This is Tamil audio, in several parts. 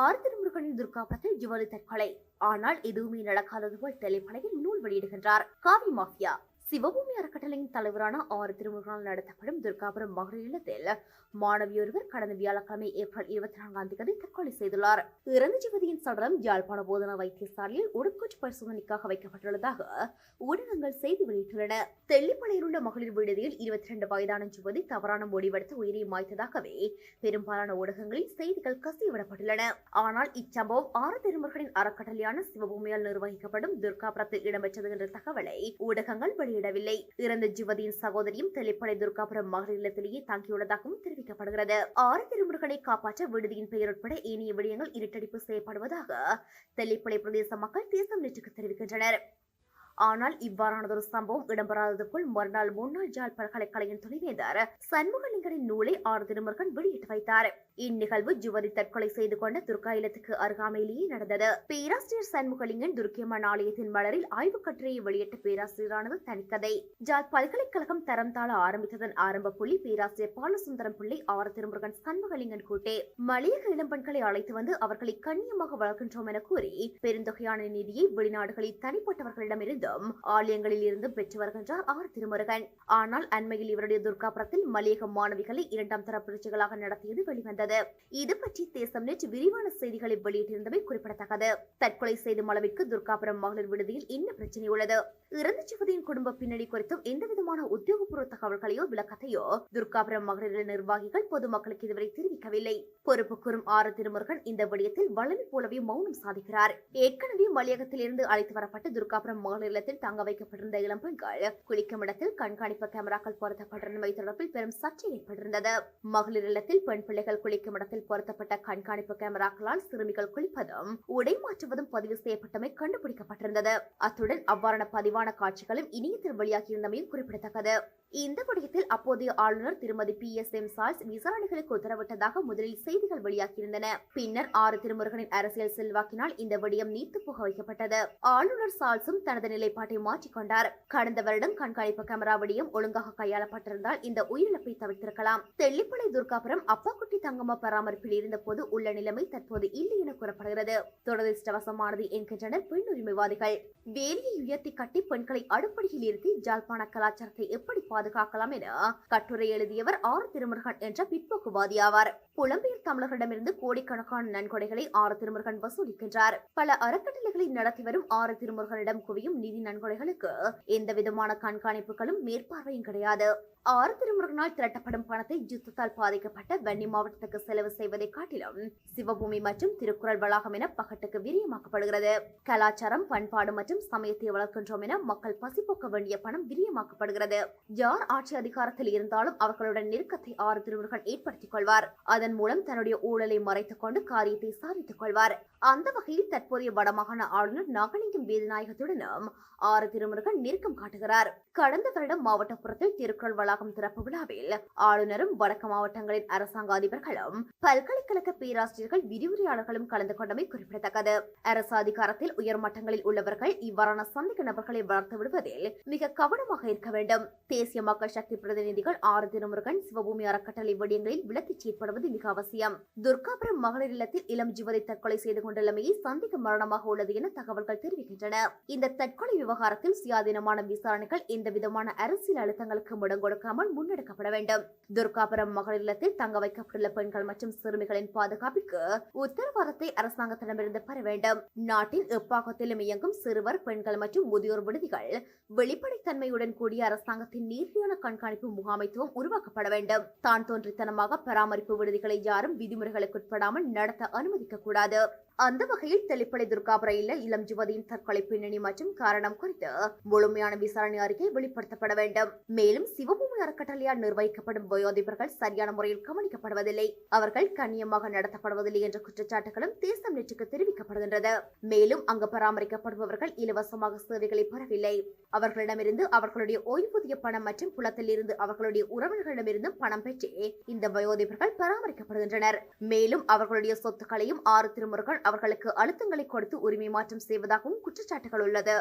ஆறு துர்கா பத்தில் ஜுவலி தற்கொலை. ஆனால் எதுவுமே நடக்காதது போல் திரைப்படையில் நூல் வெளியிடுகின்றார். காவி மாஃபியா. சிவபூமி அறக்கட்டளையின் தலைவரான ஆறு திருமுருகனால் நடத்தப்படும் துர்காபுரம் மகளிர் இல்லத்தில் மாணவியொருவர் கடந்த வியாழக்கிழமை ஏப்ரல் இருபத்தி நான்காம் தேதி தற்கொலை செய்துள்ளார். இறந்த ஜிவதியின் சடலம் யாழ்ப்பாண போதனா வைத்தியசாலையில் உடற்கூற்று பரிசோதனைக்காக வைக்கப்பட்டுள்ளதாக ஊடகங்கள் செய்தி வெளியிட்டுள்ளன. தெல்லிப்பளையில் உள்ள மகளிர் விடுதியில் இருபத்தி இரண்டு வயதான ஜுவதி தவறான முடிவெடுத்து உயிரை மாய்த்ததாகவே பெரும்பாலான ஊடகங்களில் செய்திகள் கசிவிடப்பட்டுள்ளன. ஆனால் இச்சம்பவம் ஆறு திருமுருகனின் அறக்கட்டளையான சிவபூமியால் நிர்வகிக்கப்படும் துர்காபுரத்தில் இடம்பெற்றது என்ற தகவலை ஊடகங்கள் வெளியிடவில்லை இறந்த ஜுவதியின் சகோதரியும் தெளிப்படை துர்காபுரம் மகளிர் இல்லத்திலேயே தங்கியுள்ளதாகவும் தெரிவிக்கப்படுகிறது. ஆறு திருமுருகனை காப்பாற்ற விடுதியின் பெயர் உட்பட ஏனைய விடயங்கள் இருட்டடிப்பு செய்யப்படுவதாக தெல்லிப்பளை பிரதேச மக்கள் தேசம் நேற்றுக்கு தெரிவிக்கின்றனர். ஆனால் இவ்வாறானதொரு சம்பவம் இடம்பெறாததுக்குள் மறுநாள் முன்னாள் ஜாழ் பல்கலைக்கழகின் துணைவேந்தர் சண்முகலிங்கனின் நூலை ஆறு திருமுருகன் வெளியிட்டு வைத்தார். இந்நிகழ்வு ஜுவரி தற்கொலை செய்து கொண்ட துர்கா இல்லத்துக்கு அருகாமையிலேயே நடந்தது. பேராசிரியர் சண்முகலிங்கன் துர்க்கியம்மன் ஆலயத்தின் மலரில் ஆய்வுக் கட்டுரையை வெளியிட்ட பேராசிரியரானது தனிக்கதை. ஜாழ் பல்கலைக்கழகம் தரம் தாழ ஆரம்பித்ததன் ஆரம்ப புள்ளி பேராசிரியர் பாலசுந்தரம் பிள்ளை ஆறு திருமுருகன் சண்முகலிங்கன் கூட்டே. மலையக இளம்பெண்களை அழைத்து வந்து அவர்களை கண்ணியமாக வளர்க்கின்றோம் என கூறி பெருந்தொகையான நிதியை வெளிநாடுகளில் தனிப்பட்டவர்களிடமிருந்து தனிப்பட்டவர்களிடமிருந்தும் ஆலயங்களில் இருந்து பெற்று வருகின்றார் ஆர் திருமுருகன். ஆனால் அண்மையில் இவருடைய துர்காபுரத்தில் மலையக மாணவிகளை இரண்டாம் தர பரீட்சைகளாக நடத்தியது வெளிவந்தது. இது பற்றி தேசம் நேற்று விரிவான செய்திகளை வெளியிட்டிருந்தமை குறிப்பிடத்தக்கது. தற்கொலை செய்தும் அளவிற்கு துர்காபுரம் மகளிர் விடுதியில் என்ன பிரச்சனை உள்ளது? இறந்த சிவதியின் குடும்ப பின்னணி குறித்தும் எந்தவிதமான உத்தியோகபூர்வ தகவல்களையோ விளக்கத்தையோ துர்காபுரம் மகளிர் நிர்வாகிகள் பொதுமக்களுக்கு இதுவரை தெரிவிக்கவில்லை. பொறுப்பு கூறும் ஆறு திருமுருகன் இந்த விடயத்தில் வளமை போலவே மௌனம் சாதிக்கிறார். ஏற்கனவே மலையகத்தில் இருந்து அழைத்து வரப்பட்டு துர்காபுரம் மாநிலத்தில் தங்க வைக்கப்பட்டிருந்த இளம் பெண்கள் குளிக்கும் இடத்தில் கண்காணிப்பு கேமராக்கள் பொருத்தப்பட்டிருந்தமை தொடர்பில் பெரும் சர்ச்சை ஏற்பட்டிருந்தது. மகளிர் இல்லத்தில் பெண் பிள்ளைகள் குளிக்கும் இடத்தில் பொருத்தப்பட்ட கண்காணிப்பு கேமராக்களால் சிறுமிகள் குளிப்பதும் உடை மாற்றுவதும் பதிவு செய்யப்பட்டமை கண்டுபிடிக்கப்பட்டிருந்தது. அத்துடன் அவ்வாறான பதிவான காட்சிகளும் இணையத்தில் வெளியாகியிருந்தமையும் குறிப்பிடத்தக்கது. இந்த விடயத்தில் அப்போதைய ஆளுநர் திருமதி பி எஸ் எம் சால்ஸ் விசாரணைகளுக்கு உத்தரவிட்டதாக முதலில் செய்திகள் வெளியாகியிருந்தன. பின்னர் ஆறு திருமுருகனின் அரசியல் செல்வாக்கினால் இந்த விடயம் நீத்து புக வைக்கப்பட்டது. ஆளுநர் சால்ஸும் தனது நிலைப்பாட்டை மாற்றிக்கொண்டார் கடந்த வருடம் கண்காணிப்பு கேமரா விடயம் ஒழுங்காக கையாளப்பட்டிருந்தால் இந்த உயிரிழப்பை தவிர்த்திருக்கலாம். தெல்லிப்பளை துர்காபுரம் அப்பாக்குட்டி தங்கம்மா பராமரிப்பில் இருந்தபோது உள்ள நிலைமை தற்போது இல்லை என கூறப்படுகிறது. துரதிருஷ்டவசமானது என்கின்றனர் பெண் உரிமைவாதிகள் வேலியை உயர்த்தி கட்டி பெண்களை அடுப்படியில் இருத்தி ஜாழ்ப்பாண கலாச்சாரத்தை எப்படி பாதுகாக்கலாம் என கட்டுரை எழுதியவர் ஆர் திருமுருகன் என்ற பிற்போக்குவாதி ஆவார். புலம்பெயர் தமிழர்களிடமிருந்து கோடிக்கணக்கான நன்கொடைகளை ஆறு திருமுருகன் வசூலிக்கின்றார். பல அறக்கட்டளைகளை நடத்தி வரும் ஆறு திருமுருகனிடம் குவியும் நிதி நன்கொடைகளுக்கு எந்த விதமான கண்காணிப்புகளும் மேற்பார்வையும் கிடையாது. ஆறு திருமுருகனால் திரட்டப்படும் பணத்தை யுத்தத்தால் பாதிக்கப்பட்ட வன்னி மாவட்டத்துக்கு செலவு செய்வதை காட்டிலும் சிவபூமி மற்றும் திருக்குறள் வளாகம் என பகட்டுக்கு விரியமாக்கப்படுகிறது. கலாச்சாரம் பண்பாடு மற்றும் சமயத்தை வளர்க்கின்றோம் என மக்கள் பசிப்போக்க வேண்டிய பணம் விரியமாக்கப்படுகிறது. யார் ஆட்சி அதிகாரத்தில் இருந்தாலும் அவர்களுடன் நெருக்கத்தை ஆறு திருமுருகன் ஏற்படுத்திக் கொள்வார். அதன் மூலம் தன்னுடைய ஊழலை மறைத்துக் கொண்டு காரியத்தை சாதித்துக் கொள்வார். அந்த வகையில் தற்போதைய வடமாகாண ஆளுநர் நகலிங்கம் வேதநாயகத்துடனும் ஆறு திருமுருகன் நெருக்கம் காட்டுகிறார். கடந்த வருடம் மாவட்டப்புறத்தில் திருக்குறள் வளாகம் திறப்பு விழாவில் ஆளுநரும் வடக்கு மாவட்டங்களின் அரசாங்க அதிபர்களும் பல்கலைக்கழக பேராசிரியர்கள் விரிவுரையாளர்களும் கலந்து கொண்டமை குறிப்பிடத்தக்கது. அரசு அதிகாரத்தில் உயர் மட்டங்களில் உள்ளவர்கள் இவ்வாறான சந்தேக நபர்களை வளர்த்து விடுவதில் மிக கவனமாக இருக்க வேண்டும். தேசிய மக்கள் சக்தி பிரதிநிதிகள் ஆறு திருமுருகன் சிவபூமி அறக்கட்டளை விடயங்களில் விளக்கிச் செயற்படுவது மிக அவசியம். துர்காபுரம் மகளிர் இல்லத்தில் இளம் ஜீவதை தற்கொலை செய்து கொண்டுள்ளமையை சந்தேக மரணமாக உள்ளது என தகவல்கள் தெரிவிக்கின்றன. இந்த தற்கொலை விவகாரத்தில் சுயாதீனமான விசாரணைகள் எந்த விதமான அரசியல் அழுத்தங்களுக்கு முடங்கொடுக்காமல் முன்னெடுக்கப்பட வேண்டும். துர்காபுரம் மகளிர் இல்லத்தில் தங்க வைக்கப்பட்டுள்ள பெண்கள் மற்றும் சிறுமிகளின் பாதுகாப்பிற்கு உத்தரவாதத்தை அரசாங்கத்திடமிருந்து பெற வேண்டும். நாட்டின் எப்பாக்கத்திலும் இயங்கும் சிறுவர் பெண்கள் மற்றும் முதியோர் விடுதிகள் வெளிப்படைத்தன்மையுடன் கூடிய அரசாங்கத்தின் நீர்மையான கண்காணிப்பு முகாமைத்துவம் உருவாக்கப்பட வேண்டும். தான் தோன்றித்தனமாக பராமரிப்பு விடுதிகளை யாரும் விதிமுறைகளுக்கு உட்படாமல் நடத்த அனுமதிக்க கூடாது. அந்த வகையில் தெளிப்படை துர்காபுரையில் இளம் ஜுவதியின் தற்கொலை பின்னணி மற்றும் காரணம் குறித்து முழுமையான விசாரணை அறிக்கை வெளிப்படுத்தப்பட வேண்டும். மேலும் சிவபூமி அறக்கட்டளையால் நிர்வகிக்கப்படும் வயோதிபர்கள் சரியான முறையில் கவனிக்கப்படுவதில்லை. அவர்கள் கண்ணியமாக நடத்தப்படுவதில்லை என்ற குற்றச்சாட்டுகளும் தேசம் நெற்றுக்கு தெரிவிக்கப்படுகின்றது. மேலும் அங்கு பராமரிக்கப்படுபவர்கள் இலவசமாக சேவைகளை பெறவில்லை. அவர்களிடமிருந்து அவர்களுடைய ஓய்வூதிய பணம் மற்றும் குளத்தில் இருந்து அவர்களுடைய உறவினர்களிடமிருந்து பணம் பெற்று இந்த வயோதிபர்கள் பராமரிக்கப்படுகின்றனர். மேலும் அவர்களுடைய சொத்துக்களையும் ஆறு திருமுருகன் அவர்களுக்கு அழுத்தங்களை கொடுத்து உரிமை மாற்றம் செய்வதாகவும் குற்றச்சாட்டுகள் உள்ளது.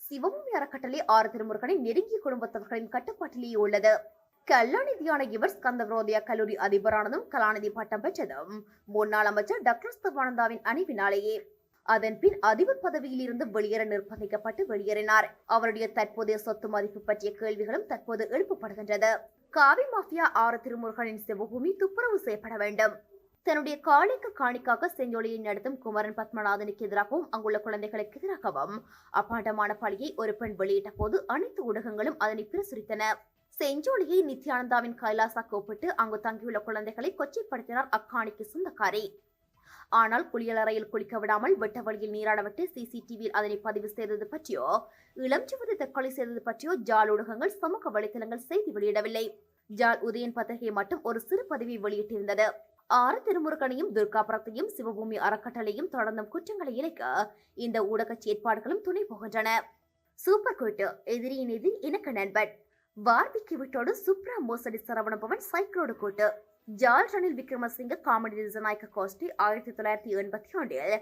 சிவபூமி அறக்கட்டளை ஆறு திருமுருகனை நெருங்கிய குடும்பத்தவர்களின் கட்டுப்பாட்டிலேயே உள்ளது. கலாநிதியான இவர் ஸ்கந்தவிரோதிய கல்லூரி அதிபரானதும் கலாநிதி பட்டம் பெற்றதும் முன்னாள் அமைச்சர் டாக்டர் சிவானந்தாவின் அணிவினாலேயே. அதன் பின் அதிபர் பதவியில் இருந்து வெளியேற நிர்பந்திக்கப்பட்டு வெளியேறினார். அவருடைய தற்போதைய சொத்து மதிப்பு பற்றிய கேள்விகளும் தற்போது எழுப்பப்படுகின்றது. காவி மாஃபியா ஆறு திருமுருகனின் சிவபூமி துப்புரவு செய்யப்பட வேண்டும். தன்னுடைய காளிக்கு காணிக்காக செஞ்சொலியை நடத்தும் குமரன் பத்மநாதனுக்கு எதிராகவும் அங்குள்ள குழந்தைகளுக்கு எதிராகவும் அப்பாண்டமான பழியை ஒரு பெண் வெளியிட்ட போது அனைத்து ஊடகங்களும் அதனை பிரசுரித்தன. செஞ்சோலியை நித்யானந்தாவின் கைலாசா கூப்பிட்டு அங்கு தங்கியுள்ள குழந்தைகளை கொச்சைப்படுத்தினார் அக்காணிக்கு சொந்தக்காரி. ஆனால் குளியலறையில் குளிக்க விடாமல் வெட்ட வழியில் நீராட விட்டு சிசிடிவியில் அதனை பதிவு செய்தது பற்றியோ இளம் சிவத்தை தற்கொலை செய்தது பற்றியோ ஜால் ஊடகங்கள் சமூக வலைதளங்கள் செய்தி வெளியிடவில்லை. ஜால் உதயன் பத்திரிகை மட்டும் ஒரு சிறு பதிவை வெளியிட்டிருந்தது. ஆறு திருமுருகனையும் துர்காபுரத்தையும் சிவபூமி அறக்கட்டளையும் தொடர்ந்தும் குற்றங்களை இணைக்க இந்த ஊடக செயற்பாடுகளும் துணை போகின்றன சூப்பர் கோட்டு எதிரியின் எதிரி இணக்க நண்பன். வார்பிக்கு விட்டோடு சுப்ரா மோசடி சரவணபவன் சைக்கிளோடு கூட்டு ஜால் ரணில் விக்ரமசிங்க காமெடி திசநாயக்க கோஷ்டி ஆயிரத்தி தொள்ளாயிரத்தி எண்பத்தி ஒன்றில்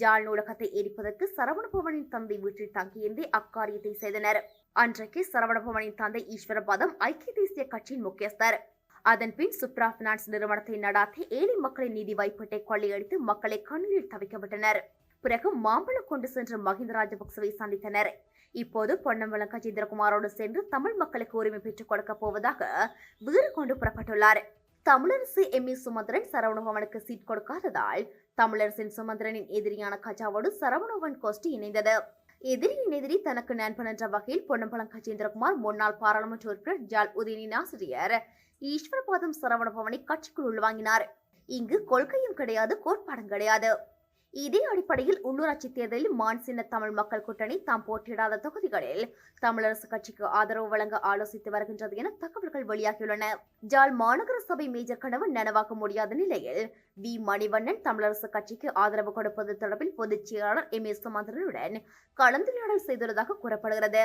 ஜால் நூலகத்தை எரிப்பதற்கு சரவணபவனின் தந்தை வீட்டில் தங்கியிருந்தே அக்காரியத்தை செய்தனர். அன்றைக்கு சரவணபவனின் தந்தை ஈஸ்வரபாதம் ஐக்கிய தேசிய கட்சியின் முக்கியஸ்தர். அதன் பின் சுப்ரா பினான்ஸ் நிறுவனத்தை நடாத்தி ஏழை மக்களின் நிதி வாய்ப்பீட்டை கொள்ளையடித்து மக்களை கண்ணீரில் தவிக்கப்பட்டனர். பிறகு மாம்பழம் கொண்டு சென்று மஹிந்த ராஜபக்சவை சந்தித்தனர். இப்போது பொன்னம்பலம் கஜேந்திரகுமாரோடு சென்று தமிழ் மக்களுக்கு உரிமை பெற்றுக் கொடுக்க போவதாக வீறு கொண்டு புறப்பட்டுள்ளார். தமிழரசு எம். ஏ. சுமந்திரன் சரவணபவனுக்கு சீட் கொடுக்காததால் தமிழரசின் சுமந்திரனின் எதிரியான கஜாவோடு சரவணபவன் கோஷ்டி இணைந்தது. எதிரியின் எதிரி தனக்கு நண்பன் என்ற வகையில் பொன்னம்பலம் கஜேந்திரகுமார் முன்னாள் பாராளுமன்ற உறுப்பினர் ஜால் உதயனின் ஆசிரியர் ஈஸ்வரபாதம் சரவணபவனை கட்சிக்குள் உள்வாங்கினார். இங்கு கொள்கையும் கிடையாது கோட்பாடும் கிடையாது. இதே அடிப்படையில் உள்ளூராட்சி தேர்தலில் மான்சின்ன தமிழ் மக்கள் கூட்டணி தாம் போட்டியிடாத தொகுதிகளில் தமிழரசு கட்சிக்கு ஆதரவு வழங்க ஆலோசித்து வருகின்றது என தகவல்கள் வெளியாகியுள்ளன. ஜால் மாநகர சபை மேஜர் கனவு நனவாக்க முடியாத நிலையில் வி மணிவண்ணன் தமிழரசு கட்சிக்கு ஆதரவு கொடுப்பது தொடர்பில் பொதுச் செயலாளர் எம். ஏ. சுமந்திரனுடன் கலந்துரையாடல் செய்துள்ளதாக கூறப்படுகிறது.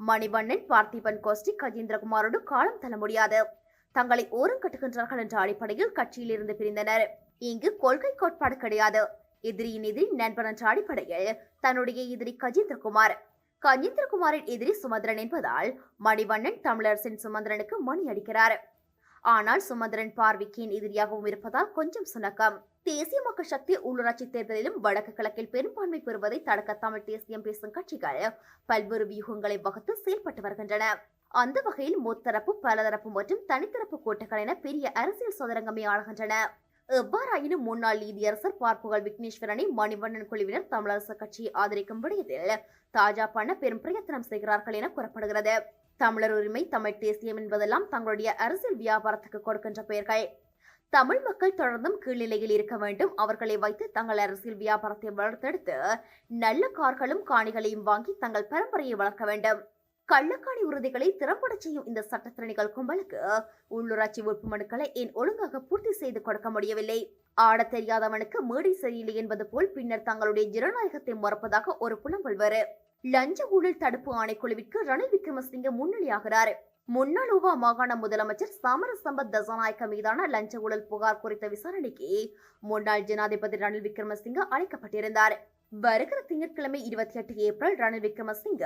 மணிவண்ணன் பார்த்திபன் கோஷ்டி கஜேந்திரகுமாரோடு காலம் தள்ள முடியாது. தங்களை ஓரம் கட்டுகின்றார்கள் என்ற அடிப்படையில் கட்சியில் இருந்து பிரிந்தனர். இங்கு கொள்கை கோட்பாடு கிடையாது. எதிரியின் எதிரி நண்பன் என்ற அடிப்படையில் தன்னுடைய எதிரி கஜேந்திரகுமார். கஜேந்திரகுமாரின் எதிரி சுமந்திரன் என்பதால் மணிவண்ணன் தமிழரசின் சுமந்திரனுக்கு மணி அடிக்கிறார். ஆனால் சுமந்திரன் பார்வைக்கின் எதிரியாகவும் இருப்பதால் கொஞ்சம் சுணக்கம். தேசிய மக்கள் சக்தி உள்ளூராட்சி தேர்தலிலும் வடக்கு கிழக்கில் பெரும்பான்மை பெறுவதை தடுக்க தமிழ் தேசியம் பேசும் கட்சிகள் பல்வேறு வியூகங்களை வகுத்து செயல்பட்டு வருகின்றன. அந்த வகையில் முத்தரப்பு பலதரப்பு மற்றும் தனித்தரப்பு கூட்டங்கள் என பெரிய அரசியல் சதுரங்கமே ஆளுகின்றன. எவ்வாறாயினும் முன்னாள் நீதியரசர் பார்ப்புகள் விக்னேஸ்வரனை மணிவண்ணன் குழுவினர் தமிழரசு கட்சியை ஆதரிக்கும் விடயத்தில் தாஜா பண்ண பெரும் பிரயத்தனம் செய்கிறார்கள் என கூறப்படுகிறது. தமிழர் உரிமை தமிழ் தேசியம் என்பதெல்லாம் தங்களுடைய அரசியல் வியாபாரத்துக்கு கொடுக்கின்ற பெயர்கள். தமிழ் மக்கள் தொடர்ந்தும் கீழ்நிலையில் இருக்க வேண்டும். அவர்களை வைத்து தங்கள் அரசியல் வியாபாரத்தை வளர்த்தெடுத்து நல்ல கார்களும் காணிகளையும் வாங்கி தங்கள் பரம்பரையை வளர்க்க வேண்டும். கள்ளக்காணி உறுதிகளை திறம்பட செய்யும் இந்த சட்டத்திறனிகள் கும்பலுக்கு உள்ளூராட்சி வேட்புமனுக்களை ஏன் ஒழுங்காக பூர்த்தி செய்து கொடுக்க முடியவில்லை? ஆடத் தெரியாதவனுக்கு மேடை சரியில்லை என்பது போல் பின்னர் தங்களுடைய ஜனநாயகத்தை மறப்பதாக ஒரு புலம்பல் லஞ்ச ஊழல் தடுப்பு ஆணைக்குழுவிற்கு ரணில் விக்ரமசிங்க முன்னிலையாகிறார். முன்னாள் உவா மாகாண முதலமைச்சர் சமரசம்பத் தசநாயக்க மீதான லஞ்ச ஊழல் புகார் குறித்த விசாரணைக்கு முன்னாள் ஜனாதிபதி ரணில் விக்ரமசிங்க அழைக்கப்பட்டிருந்தார். வருகிற திங்கட்கிழமை இருபத்தி எட்டு ஏப்ரல் ரணில் விக்ரமசிங்க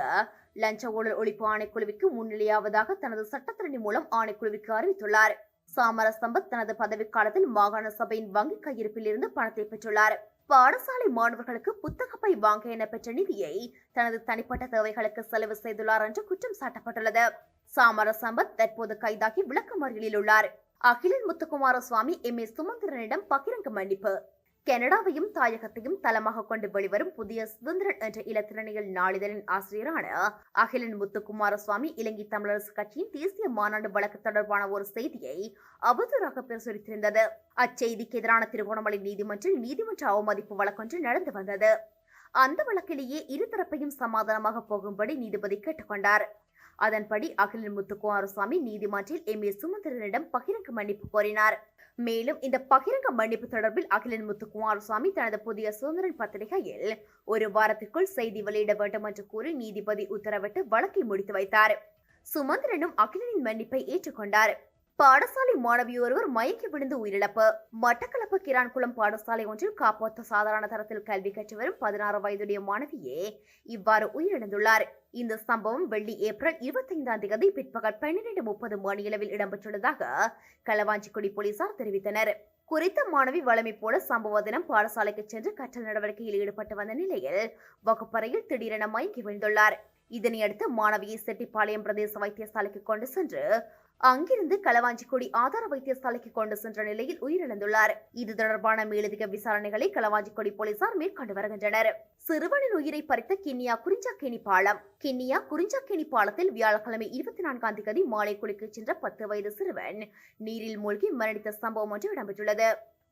லஞ்ச ஊழல் ஒழிப்பு ஆணைக்குழுவிற்கு முன்னிலையாவதாக தனது சட்டத்திரணி மூலம் ஆணைக்குழுவிற்கு அறிவித்துள்ளார். சாமரசம்பத் தனது பதவிக்காலத்தில் மாகாண சபையின் வங்கி கையிருப்பில் இருந்து பணத்தை பெற்றுள்ளார். பாடசாலை மாணவர்களுக்கு புத்தகப்பை வாங்க என பெற்ற நிதியை தனது தனிப்பட்ட தேவைகளுக்கு செலவு செய்துள்ளார் என்று குற்றம் சாட்டப்பட்டுள்ளது. சாமரசம்பத் தற்போது கைதாகி விளக்கமறியலில் உள்ளார். அகிலன் முத்துக்குமார சுவாமி எம். ஏ. சுமந்திரனிடம் பகிரங்க மன்னிப்பு. கனடாவையும் தாயகத்தையும் தளமாக கொண்டு வெளிவரும் புதிய சுதந்திரன் என்ற இலத்திரணியல் நாளிதழின் ஆசிரியரான அகிலன் முத்துக்குமாரசுவாமி இலங்கை தமிழரசு கட்சியின் தேசிய மாநாடு வழக்கு தொடர்பான ஒரு செய்தியை அவதூறாக பிரசுரித்திருந்தது. அச்செய்திக்கு எதிரான திருகோணமலை நீதிமன்றில் நீதிமன்ற அவமதிப்பு வழக்கொன்று நடந்து வந்தது. அந்த வழக்கிலேயே இருதரப்பையும் சமாதானமாக போகும்படி நீதிபதி கேட்டுக்கொண்டார். அதன்படி அகிலன் முத்துக்குமாரசாமி நீதிமன்றில் எம். ஏ. சுமந்திரனிடம் பகிரங்க மன்னிப்பு கோரினார். மேலும் இந்த பகிரங்க மன்னிப்பு தொடர்பில் அகிலன் முத்துக்குமாரசாமி தனது புதிய சுதந்திரன் பத்திரிகையில் ஒரு வாரத்திற்குள் செய்தி வெளியிட வேண்டும் என்று கூறி நீதிபதி உத்தரவிட்டு வழக்கை முடித்து வைத்தார். சுமந்திரனும் அகிலனின் மன்னிப்பை ஏற்றுக்கொண்டார். பாடசாலை மாணவி ஒருவர் மயக்கி விழுந்து உயிரிழப்பு. மட்டக்களப்பு கிரான்குளம் பாடசாலை ஒன்றில் காப்போத்த சாதாரண தரத்தில் கல்வி கற்று வரும் பதினாறு வயதுடைய மாணவியே இவ்வாறு உயிரிழந்துள்ளார். இந்த சம்பவம் வெள்ளி ஏப்ரல் இருபத்தைந்தாம் தேதி பிற்பகல் பன்னிரண்டு முப்பது மணியளவில் இடம்பெற்றுள்ளதாக களவாஞ்சிக்குடி போலீசார் தெரிவித்தனர். குறித்த மாணவி வளமை போல சம்பவ தினம் பாடசாலைக்கு சென்று கற்றல் நடவடிக்கையில் ஈடுபட்டு வந்த நிலையில் வகுப்பறையில் திடீரென மயங்கி விழுந்துள்ளார். இதனையடுத்து மாணவியை செட்டிப்பாளையம் பிரதேச வைத்தியசாலைக்கு கொண்டு சென்று அங்கிருந்து களவாஞ்சிக்குடி ஆதார வைத்தியசாலைக்கு கொண்டு சென்ற நிலையில் உயிரிழந்துள்ளார். இது தொடர்பான மேலதிக விசாரணைகளை களவாஞ்சிக்குடி போலீசார் மேற்கொண்டு வருகின்றனர். சிறுவனின் உயிரை பறித்த கிண்ணியா குறிஞ்சாக்கேணி பாலம். கிண்ணியா குறிஞ்சாக்கேணி பாலத்தில் வியாழக்கிழமை இருபத்தி நான்காம் தேதி மாலை குளிக்க சென்ற பத்து வயது சிறுவன். நீரில் மூழ்கி மரணித்த சம்பவம் ஒன்று இடம்பெற்றுள்ளது.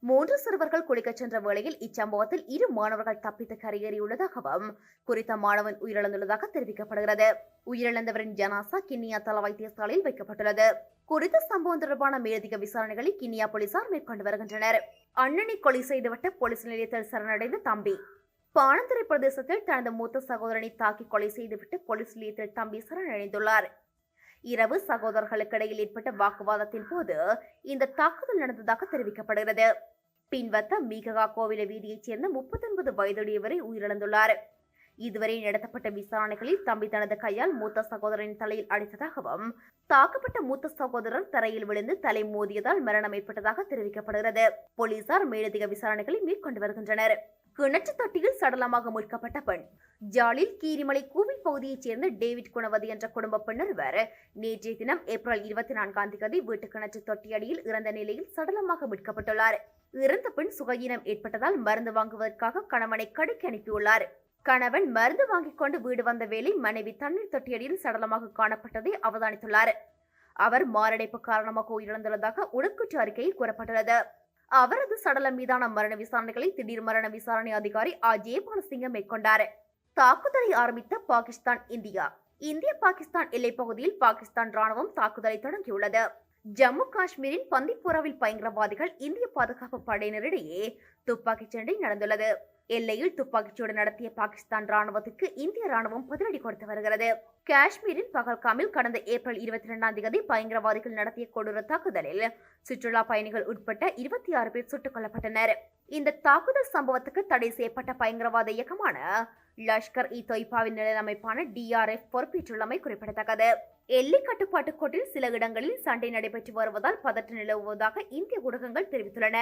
மூன்று சிறுவர்கள் குளிக்கச் சென்ற வேளையில் இச்சம்பவத்தில் இரு மாணவர்கள் தப்பித்து கரையேறியுள்ளதாகவும் குறித்த மாணவன் உயிரிழந்துள்ளதாக தெரிவிக்கப்படுகிறது. உயிரிழந்தவரின் ஜனாசா கிண்ணியா தள வைத்தியசாலையில் வைக்கப்பட்டுள்ளது. குறித்த சம்பவம் தொடர்பான மேலதிக விசாரணைகளை கிண்ணியா போலீசார் மேற்கொண்டு வருகின்றனர். அண்ணனை கொலை செய்துவிட்டு போலீஸ் நிலையத்தில் சரணடைந்த தம்பி. பாணந்துறை பிரதேசத்தில் தனது மூத்த சகோதரனை தாக்கி கொலை செய்துவிட்டு போலீஸ் நிலையத்தில் தம்பி சரணடைந்துள்ளார். இரவு சகோதரர்களுக்கிடையில் ஏற்பட்ட வாக்குவாதத்தின் போது இந்த தாக்குதல் நடந்ததாக தெரிவிக்கப்படுகிறது. பின்வத்த மீககா கோவில வீதியைச் சேர்ந்த முப்பத்தொன்பது வயதுடையவரை உயிரிழந்துள்ளார். இதுவரை நடத்தப்பட்ட விசாரணைகளில் தம்பி தனது கையால் மூத்த சகோதரின் தலையில் அடித்ததாகவும் தாக்கப்பட்ட மூத்த சகோதரர் தரையில் விழுந்து தலை மோதியதால் மரணம் ஏற்பட்டதாக தெரிவிக்கப்படுகிறது. போலீசார் மேலதிக விசாரணைகளை மேற்கொண்டு வருகின்றனர். கிணற்று தொட்டியில் சடலமாக மீட்கப்பட்ட பெண் ஜாலில் கீரிமலை கூவில் பகுதியைச் சேர்ந்த டேவிட் குணவதி என்ற குடும்ப பெண்ணொருவர் நேற்றைய தினம் ஏப்ரல் இருபத்தி நான்காம் தேதி வீட்டு கிணற்று தொட்டியடியில் இறந்த நிலையில் சடலமாக மீட்கப்பட்டுள்ளார். இறந்த பெண் சுகஈனம் ஏற்பட்டதால் மருந்து வாங்குவதற்காக கணவனை கடைக்கு அனுப்பியுள்ளார். கணவன் மருந்து வாங்கிக் கொண்டு வீடு வந்த வேளை மனைவி தண்ணீர் தொட்டியடியில் சடலமாக காணப்பட்டதை அவதானித்துள்ளார். அவர் மாரடைப்பு காரணமாக உயிரிழந்துள்ளதாக உடற்குற்ற அறிக்கையில் கூறப்பட்டுள்ளது. அவரது சடலம் மீதான மரண விசாரணைகளை திடீர் மரண விசாரணை அதிகாரி ஆ. ஜெயபாலசிங்கம் மேற்கொண்டார். தாக்குதலை ஆரம்பித்த பாகிஸ்தான் இந்தியா. இந்திய பாகிஸ்தான் எல்லைப் பகுதியில் பாகிஸ்தான் ராணுவம் தாக்குதலை தொடங்கியுள்ளது. ஜம்மு காஷ்மீரின் பந்திப்போராவில் பயங்கரவாதிகள் இந்திய பாதுகாப்பு படையினரிடையே துப்பாக்கிச் சண்டை நடந்துள்ளது. எல்லையில் துப்பாக்கிச்சூடு நடத்திய பாகிஸ்தான் ராணுவத்துக்கு இந்திய ராணுவம் பதிலடி கொடுத்து வருகிறது. காஷ்மீரின் பகல்காமில் கடந்த ஏப்ரல் இருபத்தி இரண்டாம் தேதி பயங்கரவாதிகள் நடத்திய கொடூர தாக்குதலில் சுற்றுலா பயணிகள் உட்பட்ட இருபத்தி ஆறு பேர் சுட்டுக் கொல்லப்பட்டனர். இந்த தாக்குதல் சம்பவத்துக்கு தடை செய்யப்பட்ட பயங்கரவாத இயக்கமான லஷ்கர் இ தொய்பாவின் நிலையமைப்பான டிஆர்எஃப் பொறுப்பேற்றுள்ளமை குறிப்பிடத்தக்கது. எல்லை கட்டுப்பாட்டு கோட்டில் சில இடங்களில் சண்டை நடைபெற்று வருவதால் பதற்றம் நிலவுவதாக இந்திய ஊடகங்கள் தெரிவித்துள்ளன.